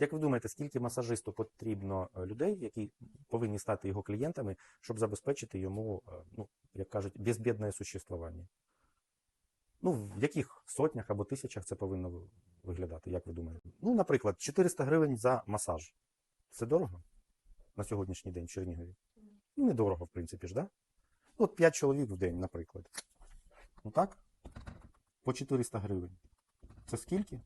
Як ви думаєте, скільки масажисту потрібно е, людей, які повинні стати його клієнтами, щоб забезпечити йому, е, ну, як кажуть, безбідне существування? Ну, в яких сотнях або тисячах це повинно виглядати, як ви думаєте? Ну, наприклад, 400 гривень за масаж. Це дорого на сьогоднішній день в Чернігові? Ну, недорого, в принципі ж, да? Ну, От 5 чоловік в день, наприклад. Ну так? По 400 гривень. Це скільки?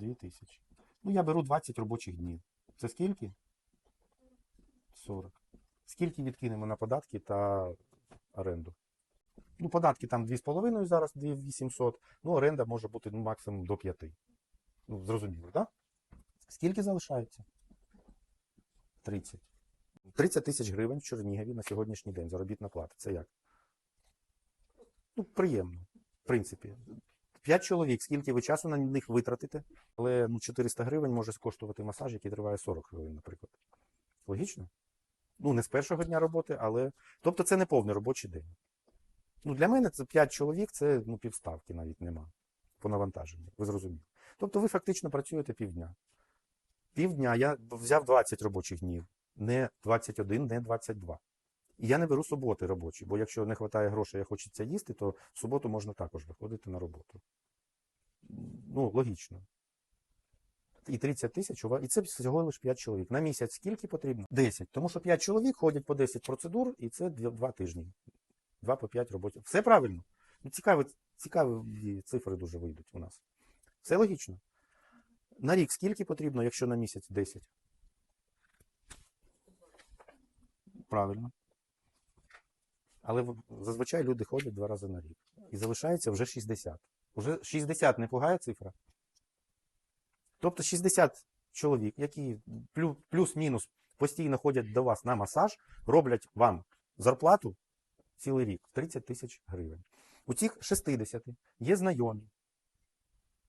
2 тисячі. Ну, я беру 20 робочих днів. Це скільки? 40. Скільки відкинемо на податки та оренду? Ну, податки там 2,5 зараз, 2,800. Ну, оренда може бути ну, максимум до 5. Ну, зрозуміло, так? Скільки залишається? 30. 30 тисяч гривень в Чернігові на сьогоднішній день заробітна плата. Це як? Ну, приємно, в принципі. П'ять чоловік, скільки ви часу на них витратите, але ну, 400 гривень може коштувати масаж, який триває 40 хвилин, наприклад. Логічно? Ну, не з першого дня роботи, але. Тобто це не повний робочий день. Ну, для мене це 5 чоловік, це ну, півставки навіть нема по навантаженню. Ви зрозуміли. Тобто ви фактично працюєте півдня. Півдня я взяв 20 робочих днів, не 21, не 22. І я не беру суботи робочі, бо якщо не вистачає грошей, а хочеться їсти, то в суботу можна також виходити на роботу. Ну, логічно. І 30 тисяч, і це всього лише 5 чоловік. На місяць скільки потрібно? 10. Тому що 5 чоловік ходять по 10 процедур, і це 2 тижні. 2 по 5 робочих. Все правильно. Ну, цікаві, цікаві цифри дуже вийдуть у нас. Все логічно. На рік скільки потрібно, якщо на місяць 10? Правильно. Але зазвичай люди ходять два рази на рік. І залишається вже 60. Уже 60 не цифра. Тобто 60 чоловік, які плюс-мінус постійно ходять до вас на масаж, роблять вам зарплату цілий рік в 30 тисяч гривень. У цих 60 є знайомі.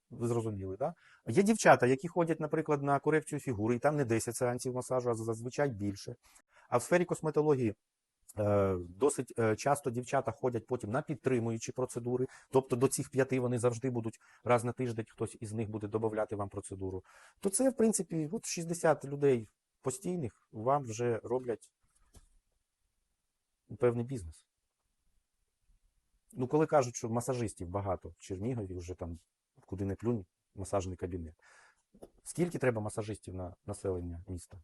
Ви зрозуміли, так? Да? Є дівчата, які ходять, наприклад, на корекцію фігури, і там не 10 сеансів масажу, а зазвичай більше. А в сфері косметології досить е, часто дівчата ходять потім на підтримуючі процедури. Тобто до цих п'яти вони завжди будуть раз на тиждень, хтось із них буде додати вам процедуру. То це, в принципі, от 60 людей постійних вам вже роблять певний бізнес. Ну, коли кажуть, що масажистів багато в Чернігові, вже там куди не плюнь, масажний кабінет. Скільки треба масажистів на населення міста?